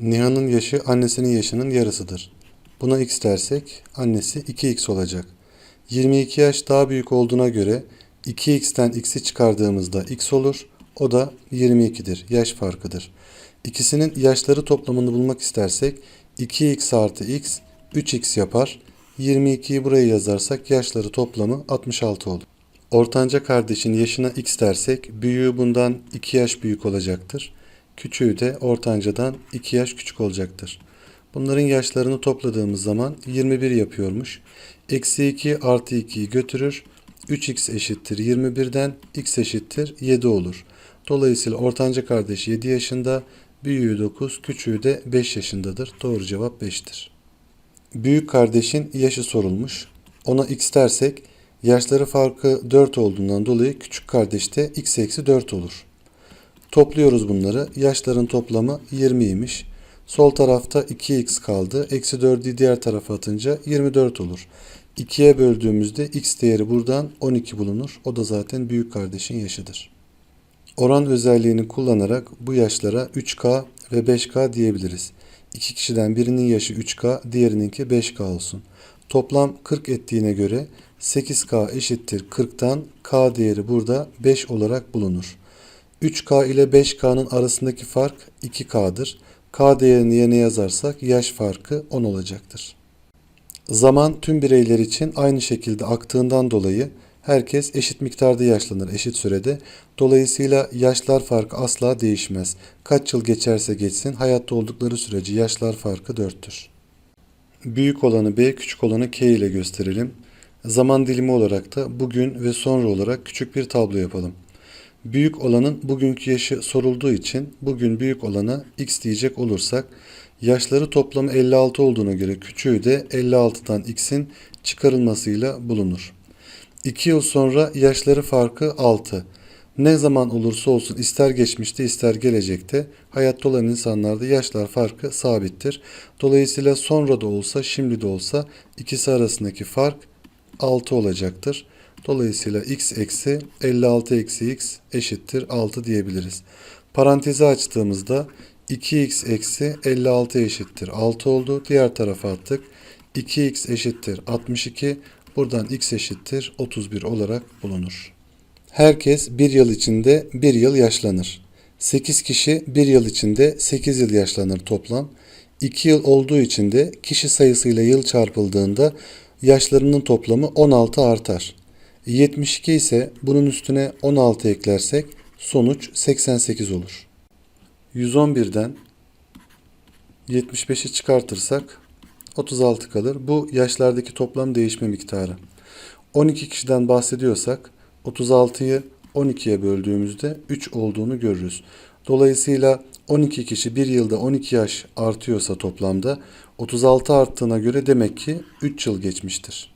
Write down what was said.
Nihan'ın yaşı annesinin yaşının yarısıdır. Buna x dersek annesi 2x olacak. 22 yaş daha büyük olduğuna göre 2x'ten x'i çıkardığımızda x olur. O da 22'dir. Yaş farkıdır. İkisinin yaşları toplamını bulmak istersek 2x artı x 3x yapar. 22'yi buraya yazarsak yaşları toplamı 66 olur. Ortanca kardeşin yaşına x dersek büyüğü bundan 2 yaş büyük olacaktır. Küçüğü de ortancadan 2 yaş küçük olacaktır. Bunların yaşlarını topladığımız zaman 21 yapıyormuş. Eksi 2 artı 2'yi götürür. 3x eşittir 21'den x eşittir 7 olur. Dolayısıyla ortanca kardeş 7 yaşında, büyüğü 9, küçüğü de 5 yaşındadır. Doğru cevap 5'tir. Büyük kardeşin yaşı sorulmuş. Ona x dersek yaşları farkı 4 olduğundan dolayı küçük kardeşte x eksi 4 olur. Topluyoruz bunları. Yaşların toplamı 20'ymiş. Sol tarafta 2x kaldı. Eksi 4'ü diğer tarafa atınca 24 olur. 2'ye böldüğümüzde x değeri buradan 12 bulunur. O da zaten büyük kardeşin yaşıdır. Oran özelliğini kullanarak bu yaşlara 3K ve 5K diyebiliriz. İki kişiden birinin yaşı 3K, diğerininki 5K olsun. Toplam 40 ettiğine göre 8K eşittir 40'tan K değeri burada 5 olarak bulunur. 3K ile 5K'nın arasındaki fark 2K'dır. K değerini yerine yazarsak yaş farkı 10 olacaktır. Zaman tüm bireyler için aynı şekilde aktığından dolayı herkes eşit miktarda yaşlanır eşit sürede. Dolayısıyla yaşlar farkı asla değişmez. Kaç yıl geçerse geçsin hayatta oldukları sürece yaşlar farkı 4'tür. Büyük olanı B, küçük olanı K ile gösterelim. Zaman dilimi olarak da bugün ve sonra olarak küçük bir tablo yapalım. Büyük olanın bugünkü yaşı sorulduğu için bugün büyük olana x diyecek olursak yaşları toplamı 56 olduğuna göre küçüğü de 56'dan x'in çıkarılmasıyla bulunur. 2 yıl sonra yaşları farkı 6. Ne zaman olursa olsun ister geçmişte ister gelecekte hayatta olan insanlarda yaşlar farkı sabittir. Dolayısıyla sonra da olsa şimdi de olsa ikisi arasındaki fark 6 olacaktır. Dolayısıyla x eksi 56 eksi x eşittir 6 diyebiliriz. Parantezi açtığımızda 2x eksi 56 eşittir 6 oldu. Diğer tarafa attık. 2x eşittir 62. Buradan x eşittir 31 olarak bulunur. Herkes bir yıl içinde bir yıl yaşlanır. 8 kişi bir yıl içinde 8 yıl yaşlanır toplam. 2 yıl olduğu için de kişi sayısıyla yıl çarpıldığında yaşlarının toplamı 16 artar. 72 ise bunun üstüne 16 eklersek sonuç 88 olur. 111'den 75'i çıkartırsak 36 kalır. Bu yaşlardaki toplam değişme miktarı. 12 kişiden bahsediyorsak 36'yı 12'ye böldüğümüzde 3 olduğunu görürüz. Dolayısıyla 12 kişi bir yılda 12 yaş artıyorsa toplamda 36 arttığına göre demek ki 3 yıl geçmiştir.